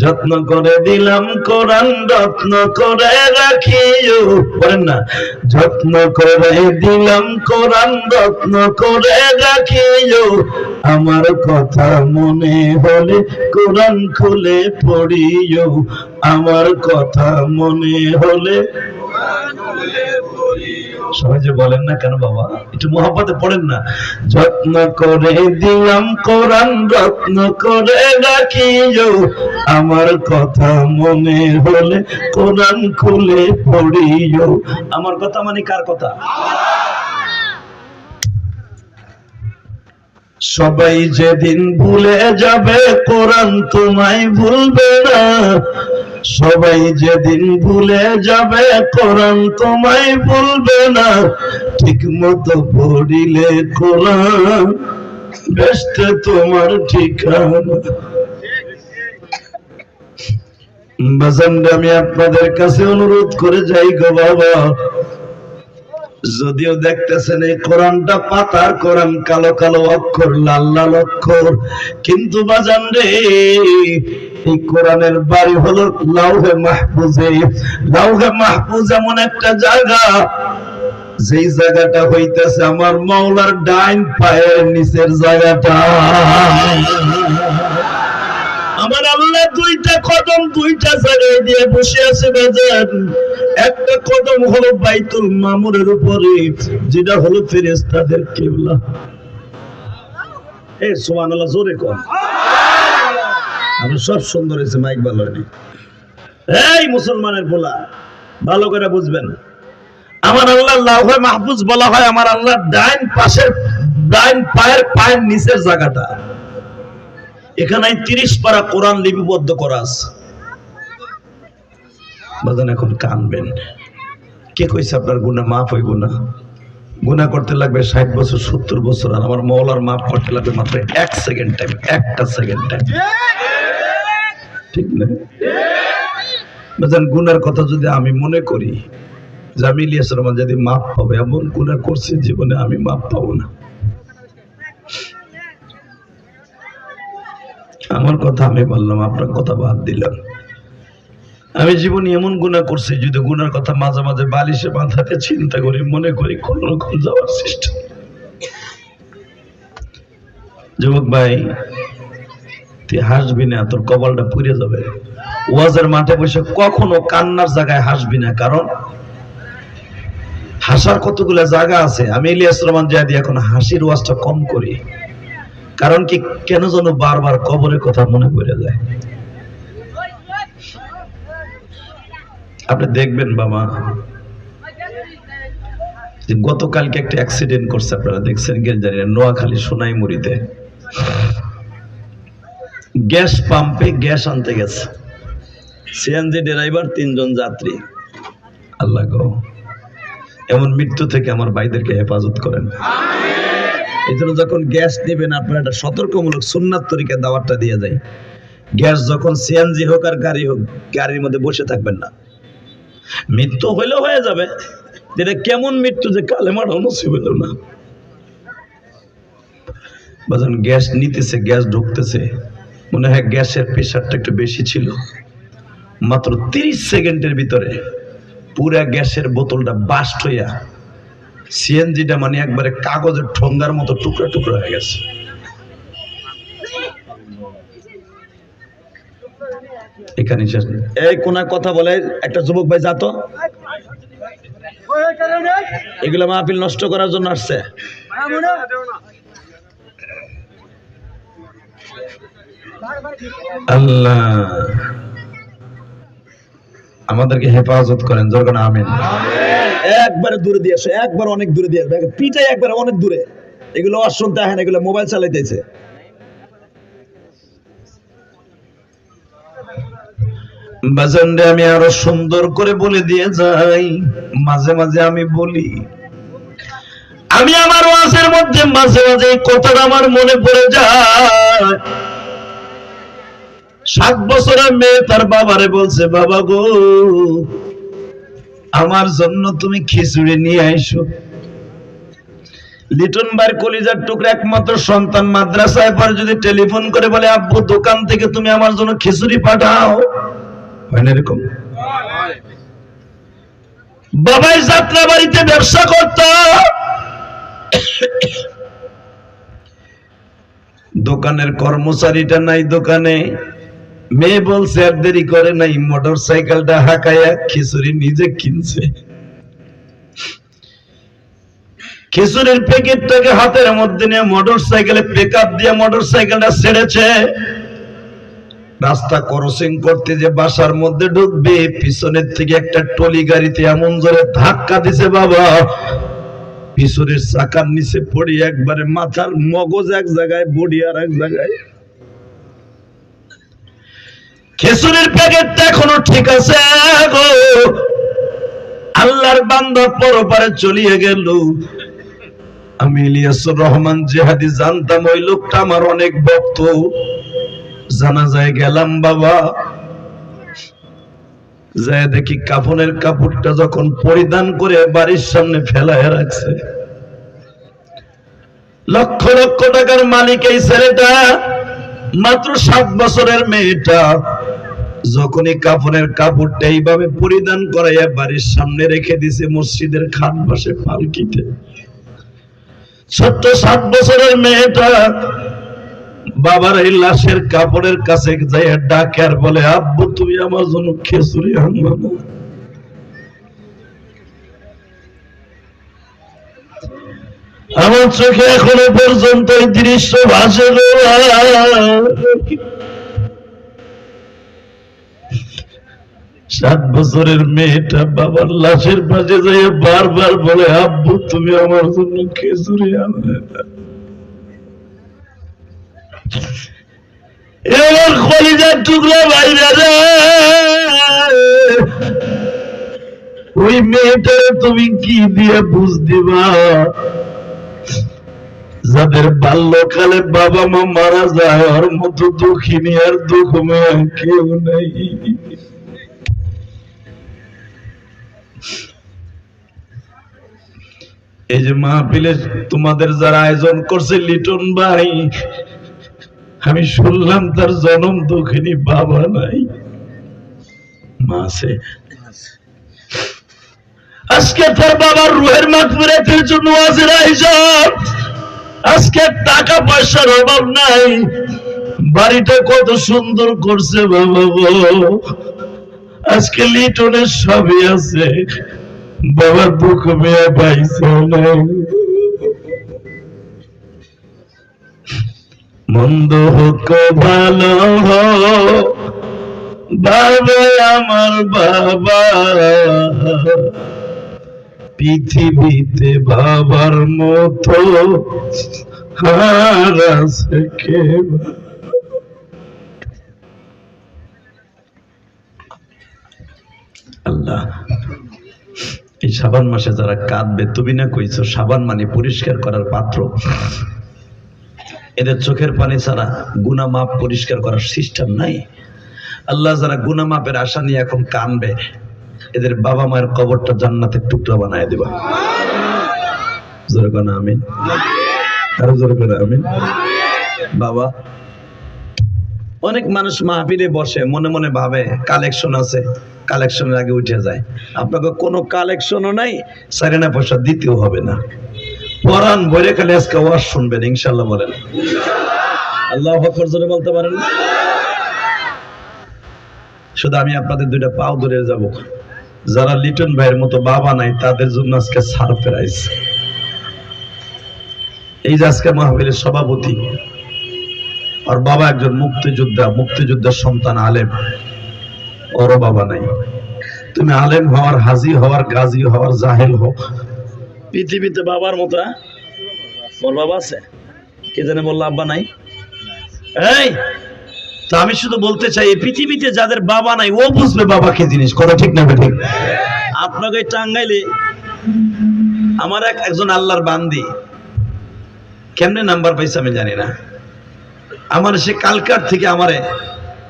যত্ন করে দিলাম, কোরআন রত্ন করে রাখিও। বলেন না, যত্ন করে দিলাম, কোরআন রত্ন করে রাখিও। আমার কথা মনে হলে কোরআন খুলে পড়িও। আমার কথা মনে হলে সবাই যে বলেন না কেন বাবা? একটু মোহাম্মতে পড়েন না। যত্ন করে দিলাম কোরআন রত্ন করে রাখিও। আমার কথা মনে হলে কোরআন খুলে পড়িও। আমার কথা মানে কার কথা? সবাই যেদিন ভুলে যাবে, কোরআন তোমায় ভুলবে না। সবাই যেদিন ভুলে যাবে, কোরআন তোমায় ভুলবে না। ঠিক মতো পড়িলে কোরআন বেস্ট তোমার ঠিকানা। বাজানরা আমি আপনাদের কাছে অনুরোধ করে যাই গো বাবা। যদিও দেখতেছেন এই কোরআনটা পাতার কোরআন কালো কালো অক্ষর, লাল লাল অক্ষর। কিন্তু বাজান রে, এই কোরআনের বাড়ি হলো লাউহে মাহফুজে। লাউহে মাহফুজ এমন একটা জায়গা, যেই জায়গাটা হইতেছে আমার মাওলার ডাইন পায়ের নিচের জায়গাটা। আমার আল্লাহ দুইটা কদম দুইটা জায়গায় দিয়ে বসে আছে বাজার একটা কদম হলো বাইতুল মামুরের উপরে, যেটা হলো ফেরেস্তাদের কেবলা। এ সোমান আল্লাহ জোরে কর আমি সব সুন্দর হয়েছে, মাইক ভালো হয়নি। এই মুসলমানের বলা ভালো করে বুঝবেন। আমার আল্লাহ লাউহে মাহফুজ বলা হয় আমার আল্লাহ ডাইন পাশের, ডাইন পায়ের পায়ের নিচের জায়গাটা। এখানে তিরিশ পারা কোরআন লিপিবদ্ধ করা আছে। বাজান এখন কানবেন। কে কইছে আপনার গুণা মাফ হইব না? গুণা করতে লাগবে ষাট বছর, সত্তর বছর, আর আমার মৌলার মাফ করতে লাগবে মাত্র এক সেকেন্ড টাইম একটা সেকেন্ড টাইম ঠিক না? বাজান, গুনার কথা যদি আমি মনে করি যে আমি ইলিয়াস রহমান যদি মাফ পাবো, এমন গুণা করছি জীবনে আমি মাফ পাবো না। আমার কথা আমি বললাম, আপনার কথা বাদ দিলাম। আমি জীবনে এমন গুণা করছি, যদি গুনার কথা মাঝে মাঝে বালিশে মাথাতে চিন্তা করি, মনে করি কোন রকম যাওয়ার চেষ্টা যুবক ভাই, তুই হাসবি না, তোর কপালটা পুড়ে যাবে। ওয়াজের মাঠে বসে কখনো কান্নার জায়গায় হাসবি না, কারণ হাসার কতগুলো জায়গা আছে? আমি ইলিয়াস রহমান জাহাদি এখন হাসির ওয়াজটা কম করি। কারণ কি, কেন যেন বারবার কবরের কথা মনে পড়ে যায়। আপনি দেখবেন বাবা গতকালকে একটা অ্যাক্সিডেন্ট করছে আপনারা দেখছেন কি জানি না নোয়াখালী সোনাইমুড়িতে। গ্যাস পাম্পে গ্যাস আনতে গেছে। সিএনজি ড্রাইভার তিনজন যাত্রী। আল্লাহ গো এমন মৃত্যু থেকে আমার ভাইদেরকে হেফাজত করেন। এই জন্য যখন গ্যাস নেবেন আপনার একটা সতর্কমূলক সুন্নাত তরিকা দাওয়াতটা দিয়ে যায় গ্যাস যখন সিএনজি হোক আর গাড়ি হোক গাড়ির মধ্যে বসে থাকবেন না। মৃত্যু হইলেও হয়ে যাবে। যেটা কেমন মৃত্যু যে কালে মারা নসিব হইল না। বাজান, গ্যাস নিতেছে, গ্যাস ঢুকতেছে। মনে হয় গ্যাসের প্রেশারটা একটু বেশি ছিল। মাত্র তিরিশ সেকেন্ডের ভিতরে পুরা গ্যাসের বোতলটা বাস্ট হইয়া সিএনজিটা মানে একবারে কাগজের ঠোঙ্গার মতো টুকরা টুকরা হয়ে গেছে। এখানে শেষ এই কোন কথা বলে একটা যুবক ভাই যাতো এগুলো মাহফিল নষ্ট করার জন্য আসছে। আল্লাহ। আমাদেরকে হেফাজত করেন আমিন। একবারে দূরে দিয়ে আসো একবার অনেক দূরে দিয়ে আসবে পিঠাই একবার অনেক দূরে। এগুলো আর শুনতে হয় না এগুলো মোবাইল চালাইতেছে। বাজানরে আমি আরও সুন্দর করে বলে দিয়ে যাই। মাঝে মাঝে আমি বলি, আমি আমার ওয়াজের মধ্যে মাঝে মাঝে কথাটা আমার মনে পড়ে যায়। সাত বছরের মেয়ে তার বাবারে বলছে, বাবা গো, আমার জন্য তুমি খিচুড়ি নিয়ে আইসো। লিটন ভাইয়ের কলিজার টুকরা একমাত্র সন্তান মাদ্রাসায় পরে যদি টেলিফোন করে বলে, আব্বু, দোকান থেকে তুমি আমার জন্য খিচুড়ি পাঠাও। এরকম? বাবাই যাত্রা বাড়িতে ব্যবসা করত। দোকানের কর্মচারীটা নাই দোকানে। মেয়ে বলছে, আর দেরি করে নাই মোটর সাইকেলটা হাঁকাইয়া খিচুড়ি নিজে কিনছে। খিচুড়ির প্যাকেটটাকে হাতের মধ্যে নিয়ে মোটর সাইকেলে পিক দিয়ে মোটর সাইকেলটা ছেড়েছে। রাস্তা ক্রসিং করতে যে বাসার মধ্যে ঢুকবে, পিছনের থেকে একটা টলি গাড়িতে এমন জোরে ধাক্কা দিছে বাবা। পিছনের চাকার নিচে পড়ি একবারে মাথার মগজ এক জায়গায়, বডি আর এক জায়গায়। খেসুরের প্যাকেটটা এখনও ঠিক আছে গো। আল্লাহর বান্দা পরপারে চলিয়ে গেল। আমি ইলিয়াসুর রহমান জেহাদি জানতাম, ওই লোকটা আমার অনেক ভক্ত। জানা যায় গেলাম বাবা। যায় দেখি কাফনের কাপড়টা যখন পরিধান করে বাড়ির সামনে ফেলায় রাখছে। লক্ষ লক্ষ টাকার মালিক এই ছেলেটা, মাত্র সাত বছরের মেয়েটা। যখনই কাফনের কাপড়টা এইভাবে পরিধান করাইয়া বাড়ির সামনে রেখে দিছে মসজিদের খাট বসে পালকিতে। ছোট্ট সাত বছরের মেয়েটা বাবার এই লাশের কাপড়ের কাছে যাইয়া ডাকে আর বলে, আব্বু, তুমি আমার জন্য খেসুরি আনবা না? আমার চোখে এখনও পর্যন্ত এই দৃশ্য ভাসে সাত বছরের মেয়েটা বাবার লাশের পাশে যাইয়া বারবার বলে, আব্বু, তুমি আমার জন্য খেসুরি আনবে না। এবার কলিজার টুকরা বাইরে ওই মেয়েটারে তুমি কি দিয়ে যাদের বাল্যকালে বাবা মা মারা মতো দুঃখিনী আর দুঃখ কেউ নেই। এই যে তোমাদের যারা আয়োজন করছে লিটন ভাই আমি শুনলাম তার জনম দুঃখিনী বাবা নাই। মা আছে। আজকে তোর বাবার রুহের মাগফিরাতের জন্য আজের আয়োজন। আজকে টাকা পয়সার অভাব নাই। বাড়িটা কত সুন্দর করছে বাবা আজকে লিটনের সবই আছে। বাবার দুঃখ মেয়ে পাইছে মন্দ হোক, ভালো হোক আমার বাবা। পৃথিবীতে বাবার মতো আছে কে আল্লাহ, এই সাবান মাসে যারা কাঁদবে, তুমি না কইছো সাবান মানে পরিষ্কার করার পাত্র। এদের চোখের পানি ছাড়া গুনা মাপ পরিষ্কার করার সিস্টেম নাই। আল্লাহ যারা গুনা মাপের আশা নিয়ে এখন কানবে, এদের বাবা মায়ের কবরটা জান্নাতের টুকরা বানায় দিবা। জোরে কোন বাবা, অনেক মানুষ মাহফিলে বসে, মনে মনে ভাবে, কালেকশন আছে, কালেকশনের আগে উঠে যায়। আপনাকে কোনো কালেকশনও নাই, সারেনা পয়সা দিতেও হবে না। পরান বইরে খালি আজকে ওয়াজ শুনবেন ইনশাল্লাহ বলেন। আল্লাহ হকর জোরে বলতে পারেন শুধু আমি আপনাদের দুইটা পাও ধরে যাব। যারা লিটন ভাইয়ের মতো বাবা নাই, তাদের জন্য আজকে সারপ্রাইজ। এই যে আজকে মাহফিলের সভাপতি আর বাবা একজন মুক্তিযোদ্ধা, মুক্তিযোদ্ধার সন্তান আলেম। ওরও বাবা নাই। তুমি আলেম হওয়ার, হাজি হওয়ার, গাজী হওয়ার, জাহেল হোক। পৃথিবীতে বাবার মতো হ্যাঁ? ওর বাবা আছে? কে জানে বলল, আব্বা নাই? এই, তো আমি শুধু বলতে চাই পৃথিবীতে যাদের বাবা নাই, ও বুঝবে বাবা কি জিনিস, কথা ঠিক না ঠিক আপনাকে টাঙ্গাইলে আমার এক একজন আল্লাহর বান্দি। কেমনে নাম্বার পাইছে আমি জানি না। আমার সে কালকার থেকে আমারে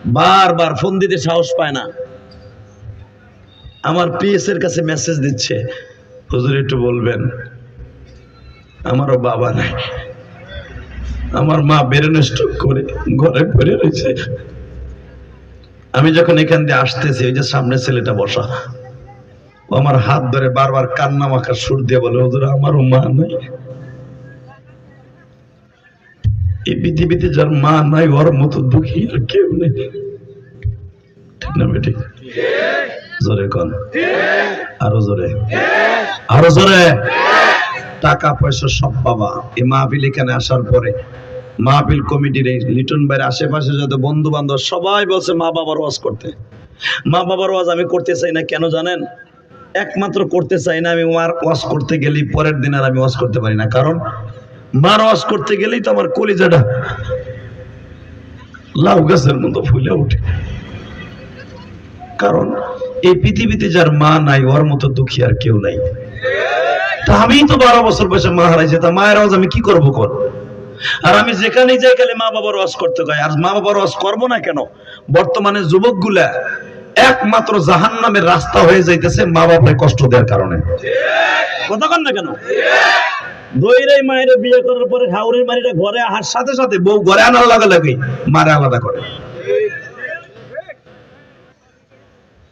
বারবার ফোন দিতে সাহস পায় না। আমার পিএস এর কাছে মেসেজ দিচ্ছে। হুজুর একটু বলবেন আমারও বাবা নাই আমার মা বেরেন স্ট্রোক করে ঘরে পড়ে রয়েছে। আমি যখন এখান দিয়ে আসতেছি ওই যে সামনে ছেলেটা বসা ও আমার হাত ধরে বারবার কান্না মাখার সুর দিয়ে বলে ওদের আমারও মা নাই। এই পৃথিবীতে যার মা নাই ওর মতো দুঃখী আর কেউ নেই। ঠিক না বেটি? জোরে কন। আরও জোরে। আরও জোরে। টাকা পয়সা সব বাবা এই মাহফিল এখানে আসার পরে মাহফিল কমিটির এই লিটন ভাইয়ের আশেপাশে যত বন্ধু বান্ধব সবাই বলছে, মা বাবার ওয়াজ করতে। মা বাবার ওয়াজ আমি করতে চাই না, কেন জানেন? একমাত্র করতে চাই না আমি মার ওয়াজ করতে গেলেই পরের দিন আর আমি ওয়াজ করতে পারি না। কারণ মার ওয়াজ করতে গেলেই তো আমার কলিজাটা লাউ গাছের মতো ফুলে ওঠে। কারণ এই পৃথিবীতে যার মা নাই, ওর মতো দুঃখী আর কেউ নাই। তা আমি তো বারো বছর বয়সে মা হারাইছে, তা মায়ের আওয়াজ আমি কি করব কর আর আমি যেখানে যাই খালি মা বাবার ওয়াজ করতে গাই আর মা বাবার ওয়াজ করব না কেন? বর্তমানে যুবকগুলা একমাত্র জাহান নামের রাস্তা হয়ে যাইতেছে মা বাবার কষ্ট দেওয়ার কারণে। কথা কন না কেন? দইরাই মায়ের বিয়ে করার পরে হাউরের মারিটা ঘরে আসার সাথে সাথে বউ ঘরে আনার লাগে লাগে, মারে আলাদা করে।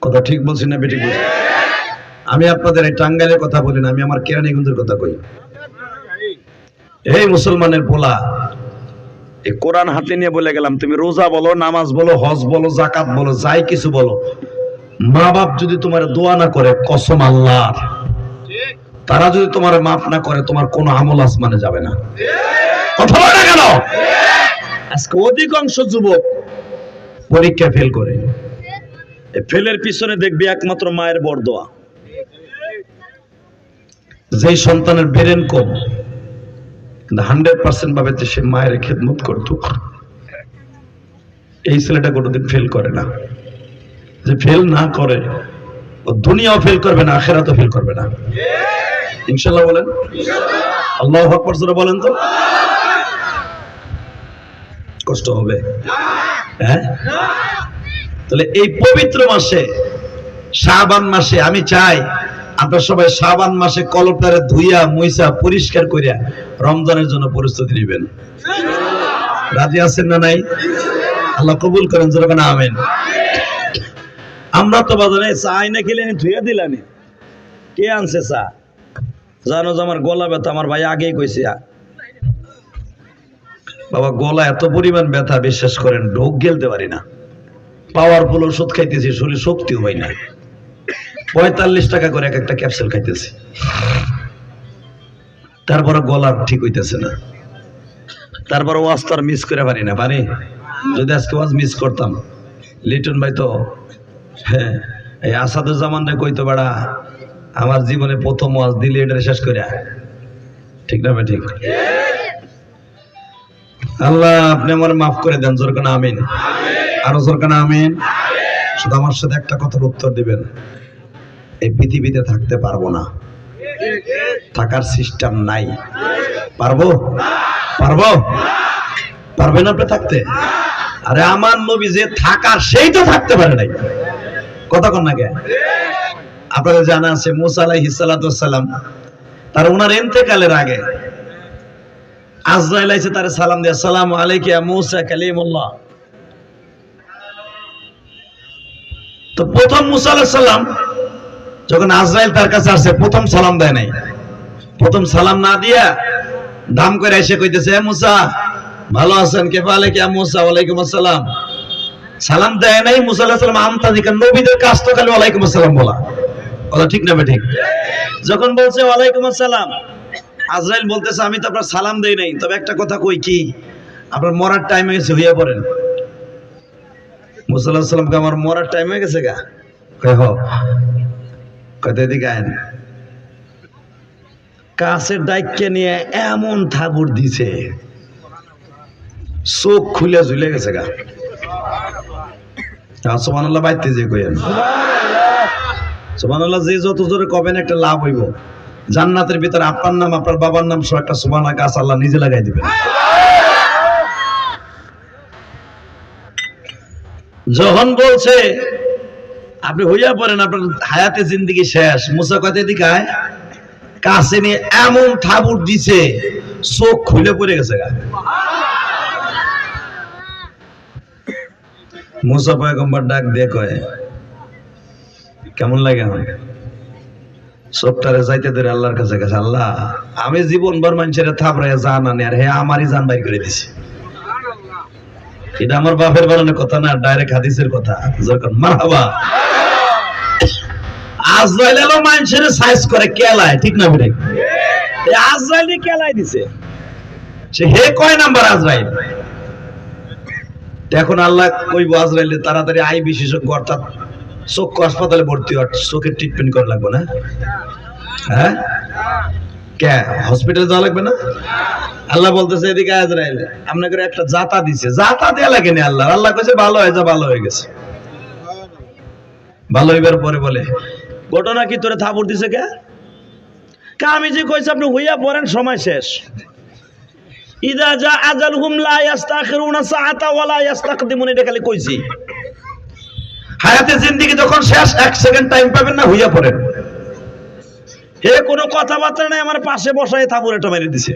কথা ঠিক বলছি না, বেঠিক বলছি? আমি আপনাদের এই টাঙ্গাইলের কথা বলি না, আমি আমার কেরানীগঞ্জের কথা কই। এই মুসলমানের পোলা, এই কোরআন হাতে নিয়ে বলে গেলাম, তুমি রোজা বলো, নামাজ বলো, হজ বলো জাকাত বলো, যাই কিছু বলো মা বাপ যদি তোমার দোয়া না করে, কসম আল্লাহ তারা যদি তোমার মাফ না করে, তোমার কোনো আমল আসমানে যাবে না। কথা বলে কেন আজকে অধিকাংশ যুবক পরীক্ষা ফেল করে। ফেলের পিছনে দেখবি একমাত্র মায়ের বরদোয়া যেই সন্তানের বেরেন কম, কিন্তু হান্ড্রেড পার্সেন্ট ভাবে সে মায়ের খেদমত করত এই ছেলেটা কোনোদিন ফেল করে না। যে ফেল না করে, ও দুনিয়াও ফেল করবে না, আখেরাতও ফেল করবে না। ইনশাল্লাহ বলেন। আল্লাহ আকবর বলেন তো। কষ্ট হবে। হ্যাঁ? তাহলে এই পবিত্র মাসে, শাবান মাসে আমি চাই আপনারা সবাই শাবান মাসে কলপটারে ধুইয়া, মুইসা পরিষ্কার করিয়া রমজানের জন্য প্রস্তুতি নেবেন। রাজি আছেন না নাই? আল্লাহ কবুল করেন যেরকম আমেন। আমরা তো বাজারে চা আইনা খেলে ধুইয়া দিলানি কে আনছে চা? জানো যে আমার গলা ব্যথা, আমার ভাই আগেই কইছে। বাবা, গলা এত পরিমাণ ব্যথা, বিশ্বাস করেন, ঢোক গেলতে পারি না। পাওয়ারফুল ওষুধ খাইতেছি, শরীর শক্তিও হয় না। পঁয়তাল্লিশ টাকা করে এক একটা ক্যাপসুল খাইতেছি। তারপরে গলা ঠিক হইতেছে না। তারপরে ওয়াজ তো আর মিস করে পারি না, পারি? যদি আজকে ওয়াজ মিস করতাম। লিটন ভাই তো হ্যাঁ এই আসাদুজ্জামান রে কইতো, বেড়া, আমার জীবনে প্রথম ওয়াজ দিলে এটা শেষ করে ঠিক না ভাই, ঠিক? আল্লাহ, আপনি আমার মাফ করে দেন, জোর কেন আমিন। আরও জোর কেন আমিন। শুধু আমার সাথে একটা কথার উত্তর দিবেন। এই পৃথিবীতে থাকতে পারব না। থাকার সিস্টেম নাই। পারব? পারব? পারবেন আপনি থাকতে? আরে আমার নবী যে থাকার, সেই তো থাকতে পারে নাই। কন না কে? আপনাদের জানা আছে, মুসা আলাইহিস সালাম, তার ওনার এন্তেকালের আগে আজরাইল আইছে তার সালাম দিয়ে, সালাম আলাইকুম মুসা কালিমুল্লাহ। তো প্রথম মুসা সালাম যখন আজরাইল তার কাছে আসছে, প্রথম সালাম দেয় নাই। প্রথম সালাম না দিয়া দাম করে এসে কইতেছে, "এ মুসা, ভালো আছেন? কে পালে কে মুসা? ওয়ালাইকুম আসসালাম। সালাম দেয় নাই, মুসা সালাম আমতা দিকে, নবীদের কাজ তো খালি ওয়ালাইকুম আসসালাম বলা। কথা ঠিক না ঠিক? যখন বলছে, ওয়ালাইকুম আসসালাম। আজরাইল বলতেছে, আমি তো আপনার সালাম দেই নাই। তবে একটা কথা কই কি? আপনার মরার টাইম হয়ে গেছে, হইয়া পড়েন। মুসা আলাইহিস সালামকে, আমার মরার টাইম হয়ে গেছে গা? কয় কত এদিকে আইন কাছের দায়িত্বে নিয়ে এমন ঠাকুর দিছে। চোখ খুলে ঝুলে গেছে গা। সোমানুল্লাহ বাইতে যে কইেন সোমানুল্লাহ যে যত জোরে কবেন, একটা লাভ হইব। জান্নাতের ভিতরে আপনার নাম আপনার বাবার নাম সহ একটা সুবানা গাছ আল্লাহ নিজে লাগাই দিবেন। যখন বলছে, আপনি হইয়া পড়েন, আপনার হায়াতে জিন্দিগি শেষ। মুসা কত দিকে কাছে নিয়ে এমন থাবুর দিছে, চোখ খুলে পড়ে গেছে মুসা পয়গম্বর ডাক দিয়ে কয়, কেমন লাগে আমার চোখটারে যাইতে ধরে আল্লাহর কাছে গেছে, আল্লাহ, আমি জীবন ভর মানুষের থাপড়ে জান আনি, আর হে আমারই জান বাইর করে দিছি। এটা আমার বাপের বানানোর কথা না ডাইরেক্ট হাদিসের কথা। যখন মারহাবা। আজরাইল এলো মানুষের সাইজ করে, কেলায়, ঠিক না আজরাইল কেলায় দিছে। সে হে কয় নাম্বার আজরাইল? এখন আল্লাহ কইব আজরাইলে তাড়াতাড়ি আই বিশেষজ্ঞ, অর্থাৎ চক্ষু হাসপাতালে ভর্তি হওয়ার চোখের ট্রিটমেন্ট করা লাগবে না? হ্যাঁ? কে? হসপিটালে যাওয়া লাগবে না? আল্লাহ বলতেছে এদিকে আজরাইল আপনাকে একটা জাতা দিছে। জাতা দেয়া লাগে না আল্লাহ আল্লাহ কইছে, ভালো হয়ে যা ভালো হয়ে গেছে। ভালো হইবার পরে বলে, ঘটনা কি? তোরে থাপড় দিছে কে? কা আমি যে কইছি, আপনি হইয়া পড়েন, সময় শেষ। ইদা যা আজালহুম লা ইস্তাখিরুনা সাআতা ওয়া লা ইস্তাকদিমুন এটা খালি কইছি। হায়াতে জিন্দেগি যখন শেষ, এক সেকেন্ড টাইম পাবেন না, হইয়া পড়েন। হে কোনো কথাবার্তা নাই, আমার পাশে বসায় থাপুরেটা মেরে দিছে।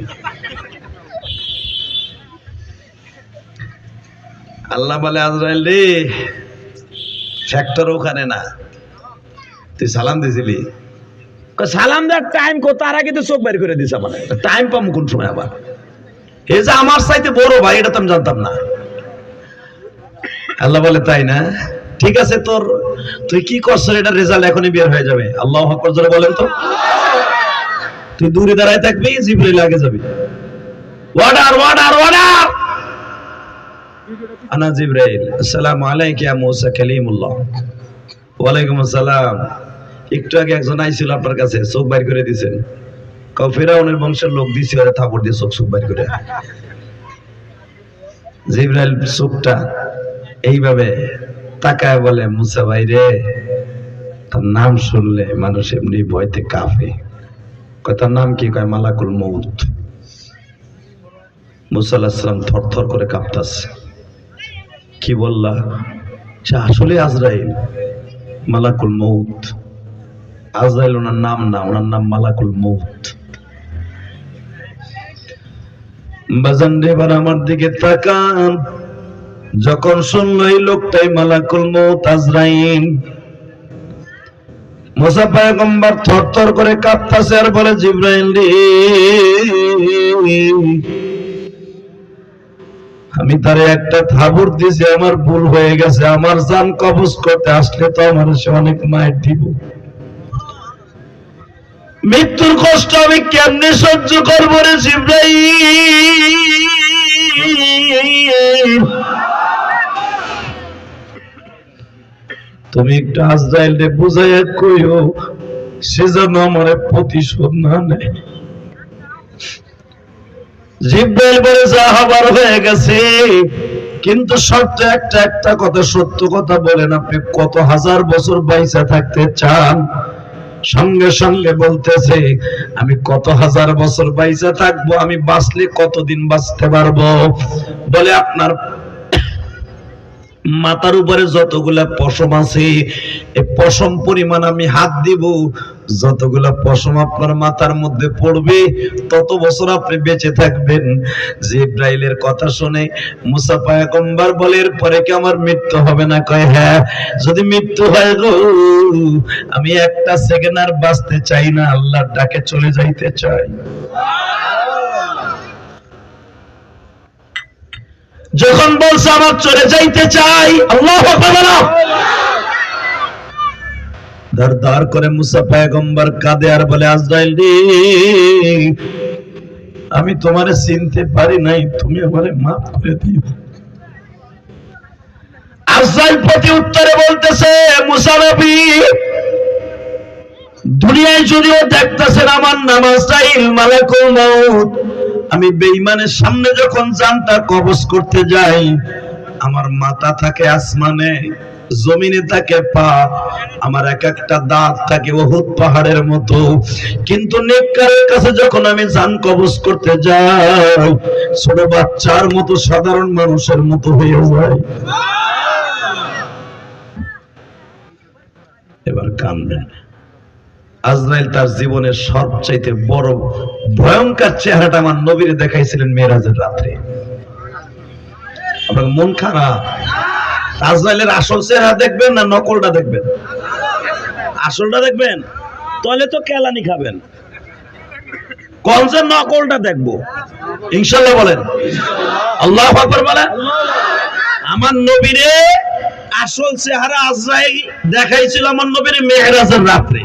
আল্লাহ বলে, আজরাইল রে ফ্যাক্টর ওখানে না। তুই সালাম দিছিলি? সালাম দেওয়ার টাইম কো, তার আগে তো চোখ বের করে দিছে আমার। টাইম পাম কোন সময় আবার? এ যে আমার চাইতে বড় ভাই, এটা তো আমি জানতাম না। আল্লাহ বলে, তাই না? ঠিক আছে তোর? তুই কি করছিস এটা রেজাল্ট এখনই বের হয়ে যাবে। আল্লাহ আকবার জোরে বলেন তো। তুই দূরে দাঁড়ায় থাকবি, জিবরাইল আগে যাবি। ওয়ার্ডার ওয়ার্ডার ওয়ার্ডার আনা জিবরাইল, আসসালামু আলাইকা ইয়া মুসা কালিমুল্লাহ। ওয়ালাইকুম আসসালাম। একটু আগে একজন আইছিল আপনার কাছে, চোখ বাইর করে দিয়েছেন। কাউ ফেরাউনের বংশের লোক দিছে, ওরা থাপড় দিয়ে চোখ চোখ বাইর করে। জিবরাইল, চোখটা এইভাবে তাকায় বলে, মুসা ভাই রে, তার নাম শুনলে মানুষ এমনি ভয়তে কাঁপে। তার নাম কি? কয়, মালাকুল মৌত মুসা থর থর করে কাঁপতাছে। কি বললা? সে আসলে আজরাইল, মালাকুল মৌত আজরাইল, ওনার নাম না, ওনার নাম মালাকুল মৌত বাজান রে আমার দিকে তাকান। যখন শুনলো এই লোকটাই মালাকুল মৌত আজরাইল। মোসা পায়গম্বর করে কাঁপতাছে আর বলে, জিব্রাইল আমি তারে একটা থাবুর দিছি, আমার ভুল হয়ে গেছে, আমার জান কবজ করতে আসলে তো আমার সে অনেক মায়ের দিব। মৃত্যুর কষ্ট আমি কেমনে সহ্য করব রে জিব্রাইল? তুমি একটু আজরাইল রে বুঝাইয়া কইও, সে যেন আমার প্রতিশোধ না নেয়। জিব্রাইল বলে, যা হবার হয়ে গেছে। কিন্তু সত্য একটা একটা কথা, সত্য কথা বলেন আপনি। কত হাজার বছর বাইসা থাকতে চান, সঙ্গে সঙ্গে বলতেছে, আমি কত হাজার বছর বাইসা থাকব, আমি বাঁচলে কতদিন বাঁচতে পারব? বলে, আপনার মাথার উপরে যতগুলা পশম আছে পশম পরিমাণ আমি হাত দিব, যতগুলা পশম আপনার মাথার মধ্যে পড়বে, তত বছর আপনি বেঁচে থাকবেন। জিব্রাইলের কথা শুনে মুসা পায়গম্বর বলে, এরপরে কি আমার মৃত্যু হবে না? কয় হ্যাঁ যদি মৃত্যু হয় গো, আমি একটা সেকেন্ড আর বাঁচতে চাই না, আল্লাহর ডাকে চলে যাইতে চাই। যখন বলছে আমার চলে যাইতে চাই, আল্লাহ ধর করে কাঁদে আর বলে, আজরাইল আমি তোমারে চিনতে পারি নাই, তুমি আমারে মাফ করে দিও। প্রতি উত্তরে বলতেছে, মুসা দুনিয়ায় যদিও দেখতেছেন আমার নাম আজরাইল মালাকুল মউত আমি বেঈমানের সামনে যখন জানটা কবজ করতে যাই, আমার মাথা থাকে আসমানে, জমিনে থাকে পা, আমার এক একটা দাঁত থাকে বহুত পাহাড়ের মতো। কিন্তু নেককারের কাছে যখন আমি জান কবজ করতে যাই, ছোট বাচ্চার মতো, সাধারণ মানুষের মতো হয়ে যায়। এবার কানবেন আজরাইল তার জীবনের সবচাইতে বড় ভয়ঙ্কর চেহারাটা আমার নবীরে দেখাইছিলেন মেয়েরাজের রাত্রে। আপনার মন খারাপ? আজরাইলের আসল চেহারা দেখবেন না নকলটা দেখবেন? আসলটা দেখবেন? তাহলে তো কেলানি খাবেন। নকলটা দেখব? ইনশাল্লাহ বলেন। আল্লাহ আমার নবীরে আসল চেহারা আজরাইল দেখাইছিল আমার নবীরে মেহরাজের রাত্রে।